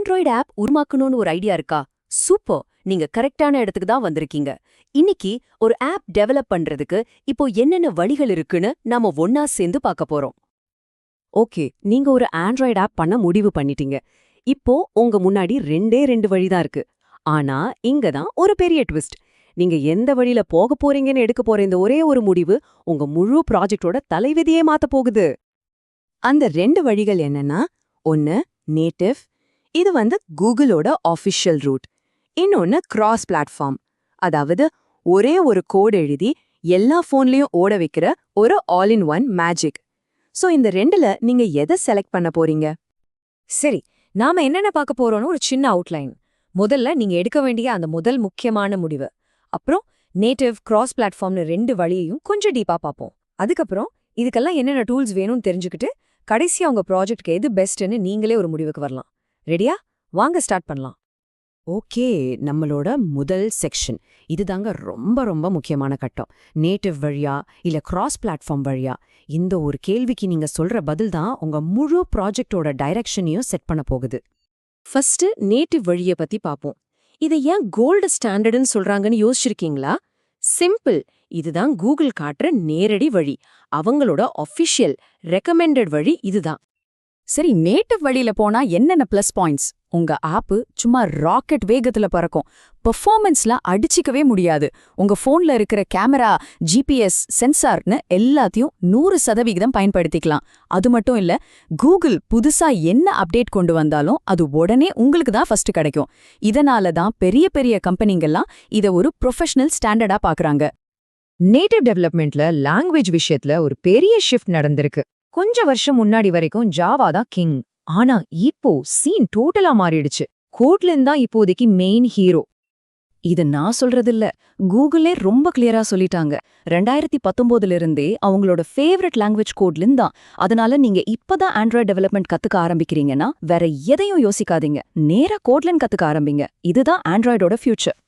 Android app உருமாக்கணும்னு ஒரு idea இருக்கா? Super நீங்க கரெக்டான இடத்துக்கு தான் வந்திருக்கீங்க. இன்னைக்கு ஒரு ஆப் டெவலப் பண்றதுக்கு இப்போ என்னென்ன வழிகள் இருக்குன்னு நாம ஒன்னா சேர்ந்து பார்க்க போறோம். ஓகே நீங்க ஒரு ஆண்ட்ராய்டு ஆப் பண்ண முடிவு பண்ணிட்டீங்க. இப்போ உங்க முன்னாடி ரெண்டே ரெண்டு வழிதான் இருக்கு. ஆனா இங்க தான் ஒரு பெரிய ட்விஸ்ட் நீங்க எந்த வழியில போக போறீங்கன்னு எடுக்க போற இந்த ஒரே ஒரு முடிவு உங்க முழு ப்ராஜெக்டோட தலைவிதியே மாத்த போகுது. அந்த ரெண்டு வழிகள் என்னன்னா ஒன்னு நேட்டிவ் இது வந்து கூகுளோட ஆஃபிஷியல் ரூட் இன்னொன்னு கிராஸ் பிளாட்ஃபார்ம் அதாவது ஒரே ஒரு கோட் எழுதி எல்லா ஃபோன்லயும் ஓட வைக்கிற ஒரு all in one magic so இந்த ரெண்டுல நீங்க எதை செலக்ட் பண்ண போறீங்க? சரி நாம என்னென்ன பார்க்க போறோம்னு ஒரு சின்ன அவுட்லைன் முதல்ல நீங்க எடுக்க வேண்டிய அந்த முதல் முக்கியமான முடிவு. அப்புறம் நேட்டிவ் கிராஸ் பிளாட்ஃபார்ம்னு ரெண்டு வழியையும் கொஞ்சம் டீப்பா பார்ப்போம். அதுக்கப்புறம் இதுக்கெல்லாம் என்னென்ன டூல்ஸ் வேணும்னு தெரிஞ்சுக்கிட்டு கடைசியாக உங்க ப்ராஜெக்ட்க்கு எது பெஸ்ட்னு நீங்களே ஒரு முடிவுக்கு வரலாம். ரெடியா வாங்க ஸ்டார்ட் பண்ணலாம். ஓகே நம்மளோட முதல் செக்ஷன் இதுதாங்க ரொம்ப ரொம்ப முக்கியமான கட்டம். நேட்டிவ் வழியா இல்ல கிராஸ் பிளாட்ஃபார்ம் வழியா இந்த ஒரு கேள்விக்கு நீங்க சொல்ற பதில் தான் உங்க முழு ப்ராஜெக்டோட டைரக்ஷனையும் செட் பண்ண போகுது. ஃபர்ஸ்ட் நேட்டிவ் வழியை பத்தி பாப்போம். இதை ஏன் கோல்டு ஸ்டாண்டர்டுன்னு சொல்றாங்கன்னு யோசிச்சிருக்கீங்களா? சிம்பிள் இதுதான் கூகுள் காட்டுற நேரடி வழி. அவங்களோட ஒஃபிஷியல் ரெக்கமெண்டட் வழி இதுதான். சரி நேட்டிவ் வழியில போனா என்னென்ன ப்ளஸ் பாயிண்ட்ஸ் உங்க ஆப்பு சும்மா ராக்கெட் வேகத்துல பறக்கும். பெர்ஃபார்மன்ஸ்ல அடிச்சிக்கவே முடியாது. உங்க போன்ல இருக்கிற கேமரா ஜிபிஎஸ் சென்சார்னு எல்லாத்தையும் நூறு சதவிகிதம் பயன்படுத்திக்கலாம். அது மட்டும் இல்ல கூகுள் புதுசா என்ன அப்டேட் கொண்டு வந்தாலும் அது உடனே உங்களுக்கு தான் ஃபர்ஸ்ட் கிடைக்கும். இதனால தான் பெரிய பெரிய கம்பெனிங்கெல்லாம் இத ஒரு ப்ரொஃபஷனல் ஸ்டாண்டர்டா பாக்குறாங்க நேட்டிவ் டெவலப்மெண்ட்ல லாங்குவேஜ் விஷயத்துல ஒரு பெரிய ஷிஃப்ட் நடந்திருக்கு. கொஞ்ச வருஷம் முன்னாடி வரைக்கும் ஜாவா தான் கிங் ஆனா இப்போ சீன் டோட்டலா மாறிடுச்சு. கோட்லின் தான் இப்போதைக்கு மெயின் ஹீரோ இது நான் சொல்றதில்ல. கூகுளே ரொம்ப கிளியரா சொல்லிட்டாங்க. ரெண்டாயிரத்தி பத்தொன்பதுல இருந்தே அவங்களோட ஃபேவரட் லாங்குவேஜ் கோட்லின் தான். அதனால நீங்க இப்பதான் ஆண்ட்ராய்ட் டெவலப்மெண்ட் கத்துக்க ஆரம்பிக்கிறீங்கன்னா வேற எதையும் யோசிக்காதீங்க. நேரா கோட்லின் கத்துக்க ஆரம்பிங்க. இதுதான் ஆண்ட்ராய்டோட ஃபியூச்சர்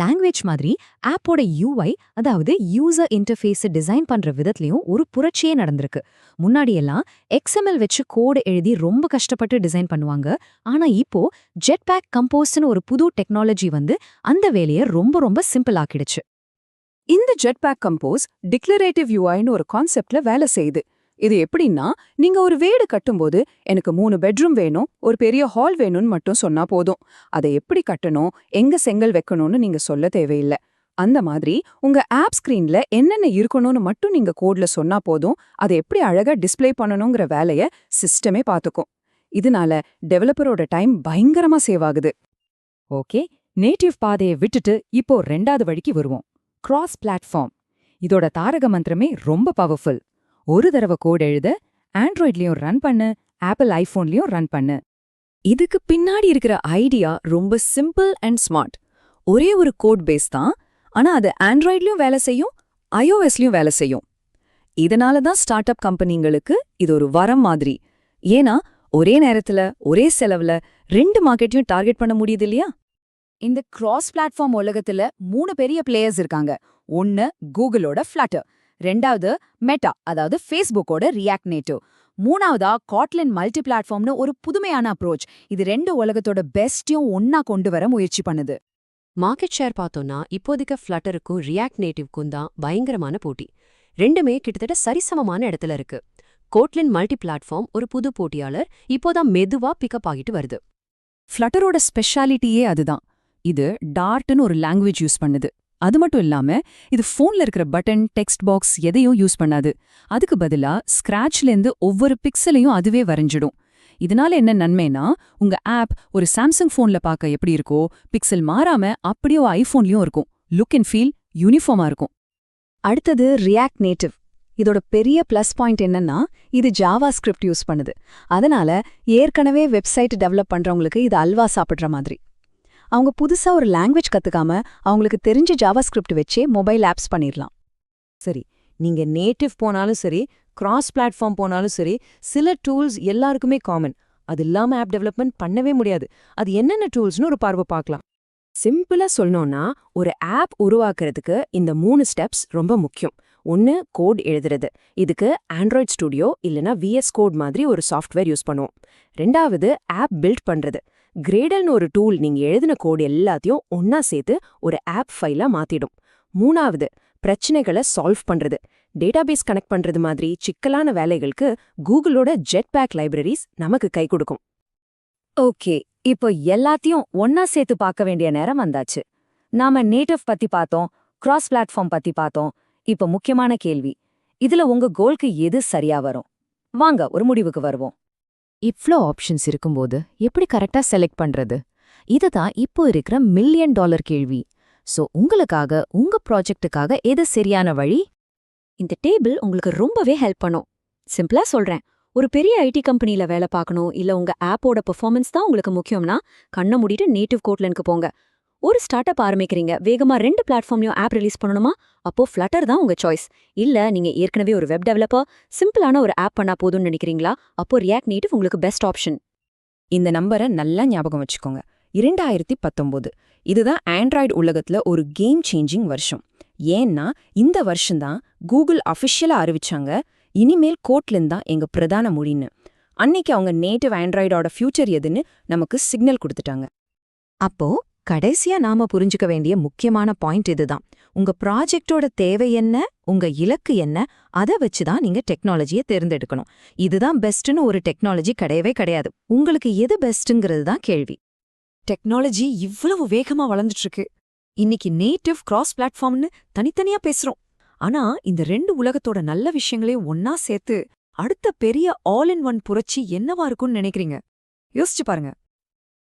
லாங்குவேஜ் மாதிரி ஆப்போட யூஐ அதாவது யூசர் இன்டர்ஃபேஸை டிசைன் பண்ற விதத்துலயும் ஒரு புரட்சியே நடந்திருக்கு. முன்னாடியெல்லாம் எக்ஸ்எம்எல் வச்சு கோடு எழுதி ரொம்ப கஷ்டப்பட்டு டிசைன் பண்ணுவாங்க. ஆனா இப்போ ஜெட் பேக் கம்போஸ்ட்னு ஒரு புது டெக்னாலஜி வந்து அந்த வேலையை ரொம்ப ரொம்ப சிம்பிள் ஆக்கிடுச்சு. இந்த ஜெட் பேக் கம்போஸ் டிக்ளரேட்டிவ் யூஐன்னு ஒரு கான்செப்ட்ல வேலை செய்யுது. இது எப்படின்னா நீங்க ஒரு வீடு கட்டும்போது எனக்கு மூணு பெட்ரூம் வேணும் ஒரு பெரிய ஹால் வேணும்னு மட்டும் சொன்னா போதும். அதை எப்படி கட்டணும் எங்க செங்கல் வைக்கணும்னு நீங்க சொல்ல தேவையில்லை. அந்த மாதிரி உங்க ஆப் ஸ்கிரீன்ல என்னென்ன இருக்கணும்னு மட்டும் நீங்க கோட்ல சொன்னா போதும் அதை எப்படி அழகா டிஸ்ப்ளே பண்ணணுங்கிற வேலைய சிஸ்டமே பாத்துக்கும். இதனால டெவலப்பரோட டைம் பயங்கரமா சேவ் ஆகுது. ஓகே நேட்டிவ் பாதையை விட்டுட்டு இப்போ ரெண்டாவது வழிக்கு வருவோம். Cross platform. இதோட தாரக மந்திரமே ரொம்ப பவர்ஃபுல். ஒரு தடவை கோட் எழுத ஆண்ட்ராய்ட்லயும் ரன் பண்ணு ஆப்பிள் ஐபோன்லயும் ரன் பண்ணு. இதுக்கு பின்னாடி இருக்கிற ஐடியா ரொம்ப சிம்பிள் அண்ட் ஸ்மார்ட் ஒரே ஒரு கோட் பேஸ் தான் ஆனா அது ஆண்ட்ராய்ட்லயும் வேலை செய்யும் ஐஓஎஸ்லயும் வேலை செய்யும். இதனால தான் ஸ்டார்ட் அப் கம்பெனிங்களுக்கு இது ஒரு வரம் மாதிரி. ஏன்னா ஒரே நேரத்துல ஒரே செலவுல ரெண்டு மார்க்கெட்டையும் டார்கெட் பண்ண முடியுது இல்லையா? இந்த கிராஸ் பிளாட்ஃபார்ம் உலகத்துல மூணு பெரிய பிளேயர்ஸ் இருக்காங்க. ஒன்னு கூகுளோட ஃபிளட்டர் ரெண்டாவது மெட்டா அதாவது ஃபேஸ்புக்கோட ரியாக்ட் நேட்டிவ் மூணாவதா காட்லின் மல்டி பிளாட்ஃபார்ம்னு ஒரு புதுமையான அப்ரோச் இது ரெண்டு உலகத்தோட பெஸ்டையும் ஒன்னா கொண்டு வர முயற்சி பண்ணுது. மார்க்கெட் ஷேர் பார்த்தோம்னா இப்போதைக்கு ஃப்ளட்டருக்கும் ரியாக்ட் நேட்டிவ்க்கும் தான் பயங்கரமான போட்டி. ரெண்டுமே கிட்டத்தட்ட சரிசமமான இடத்துல இருக்கு. கோட்லின் மல்டி பிளாட்ஃபார்ம் ஒரு புது போட்டியாளர் இப்போதான் மெதுவா பிக்கப் ஆகிட்டு வருது. ஃப்ளட்டரோட ஸ்பெஷாலிட்டியே அதுதான். இது டார்ட்னு ஒரு லாங்குவேஜ் யூஸ் பண்ணுது. அது மட்டும் இல்லாம இது ஃபோன்ல இருக்கிற பட்டன் டெக்ஸ்ட் பாக்ஸ் எதையும் யூஸ் பண்ணாது. அதுக்கு பதிலா ஸ்கிராட்ச்லேருந்து ஒவ்வொரு பிக்சலையும் அதுவே வரைஞ்சிடும். இதனால என்ன நன்மைனா உங்க ஆப் ஒரு சாம்சங் ஃபோன்ல பார்க்க எப்படி இருக்கோ பிக்சல் மாறாம அப்படியே ஐபோன்லயும் இருக்கும். லுக் அண்ட் ஃபீல் யூனிஃபார்மா இருக்கும். அடுத்தது ரியாக்ட் நேட்டிவ் இதோட பெரிய ப்ளஸ் பாயிண்ட் என்னன்னா இது ஜாவா ஸ்கிரிப்ட் யூஸ் பண்ணுது. அதனால ஏற்கனவே வெப்சைட் டெவலப் பண்றவங்களுக்கு இது அல்வா சாப்பிடுற மாதிரி. அவங்க புதுசா ஒரு லாங்குவேஜ் கத்துக்காம அவங்களுக்கு தெரிஞ்ச ஜாவா ஸ்கிரிப்ட் வச்சே மொபைல் ஆப்ஸ் பண்ணிரலாம். சரி நீங்க நேட்டிவ் போனாலும் சரி கிராஸ் பிளாட்ஃபார்ம் போனாலும் சரி சில டூல்ஸ் எல்லாருக்குமே காமன் அது இல்லாம ஆப் டெவலப்மெண்ட் பண்ணவே முடியாது. அது என்னென்ன டூல்ஸ்னு ஒரு பார்வை பார்க்கலாம். சிம்பிளா சொல்லணும்னா ஒரு ஆப் உருவாக்குறதுக்கு இந்த மூணு ஸ்டெப்ஸ் ரொம்ப முக்கியம். ஒன்னு கோட் எழுதுறது. இதுக்கு ஆண்ட்ராய்ட் ஸ்டுடியோ இல்லனா விஎஸ் கோட் மாதிரி ஒரு சாஃப்ட்வேர் யூஸ் பண்ணுவோம். ரெண்டாவது ஆப் பில்ட் பண்றது. கிரேடல்னு ஒரு டூல் நீங்க எழுதின கோடு எல்லாத்தையும் ஒன்னா சேர்த்து ஒரு ஆப் ஃபைலா மாத்திடும். மூணாவது பிரச்சனைகளை சால்வ் பண்றது. டேட்டாபேஸ் கனெக்ட் பண்றது மாதிரி சிக்கலான வேலைகளுக்கு கூகுளோட ஜெட் பேக் லைப்ரரிஸ் நமக்கு கை கொடுக்கும். ஓகே இப்போ எல்லாத்தையும் ஒன்னா சேர்த்து பார்க்க வேண்டிய நேரம் வந்தாச்சு. நாம நேட்டிவ் பத்தி பார்த்தோம் கிராஸ் பிளாட்ஃபார்ம் பத்தி பார்த்தோம். இப்போ முக்கியமான கேள்வி இதுல உங்க கோல்க்கு எது சரியா வரும்? வாங்க ஒரு முடிவுக்கு வருவோம். இவ்ளோ ஆப்ஷன்ஸ் இருக்கும்போது எப்படி கரெக்டா செலக்ட் பண்றது? இதுதான் இப்போ இருக்கிற மில்லியன் டாலர் கேள்வி. சோ உங்களுக்காக உங்க ப்ராஜெக்ட்டுக்காக எது சரியான வழி? இந்த டேபிள் உங்களுக்கு ரொம்பவே ஹெல்ப் பண்ணும். சிம்பிளா சொல்றேன். ஒரு பெரிய ஐடி கம்பெனில வேலை பார்க்கணும் இல்ல உங்க ஆப்போட பெர்ஃபார்மன்ஸ் தான் உங்களுக்கு முக்கியம்னா கண்ணை மூடிட்டு நேட்டிவ் கோட்லனுக்கு போங்க. ஒரு ஸ்டார்ட் அப் ஆரம்பிக்கிறீங்க. வேகமா ரெண்டு பிளாட்ஃபார்ம்லயும் ஆப் ரிலீஸ் பண்ணணுமா? அப்போ ஃப்ளட்டர் தான் உங்க சாய்ஸ் இல்ல நீங்க ஏற்கனவே ஒரு வெப் டெவலப்பர் சிம்பிளான ஒரு ஆப் பண்ணா போதும்னு நினைக்கிறீங்களா? அப்போ ரியாக்ட் நேட்டிவ் உங்களுக்கு பெஸ்ட் ஆப்ஷன் இந்த நம்பரை நல்லா ஞாபகம் வச்சுக்கோங்க. இரண்டாயிரத்தி பத்தொம்போது. இதுதான் ஆண்ட்ராய்டு உலகத்துல ஒரு கேம் சேஞ்சிங் வருஷம். ஏன்னா இந்த வருஷம்தான் கூகுள் அஃபிஷியலா அறிவிச்சாங்க இனிமேல் கோட்லின் தான் எங்க பிரதான மொழின்னு. அன்னைக்கு அவங்க நேட்டிவ் ஆண்ட்ராய்டோட ஃபியூச்சர் எதுன்னு நமக்கு சிக்னல் கொடுத்துட்டாங்க. அப்போ கடைசியா நாம புரிஞ்சுக்க வேண்டிய முக்கியமான பாயிண்ட் இதுதான். உங்க ப்ராஜெக்டோட தேவை என்ன? உங்க இலக்கு என்ன? அதை வச்சு தான் நீங்க டெக்னாலஜியை தேர்ந்தெடுக்கணும். இதுதான் பெஸ்ட்னு ஒரு டெக்னாலஜி கிடையவே கிடையாது. உங்களுக்கு எது பெஸ்ட்டுங்கிறது தான் கேள்வி. டெக்னாலஜி இவ்வளவு வேகமா வளர்ந்துட்டு இருக்கு இன்னைக்கு நேட்டிவ் கிராஸ் பிளாட்ஃபார்ம்னு தனித்தனியா பேசுறோம். ஆனா இந்த ரெண்டு உலகத்தோட நல்ல விஷயங்களையும் ஒன்னா சேர்த்து அடுத்த பெரிய ஆல் இன் ஒன் புரட்சி என்னவா இருக்கும்னு நினைக்கிறீங்க? யோசிச்சு பாருங்க.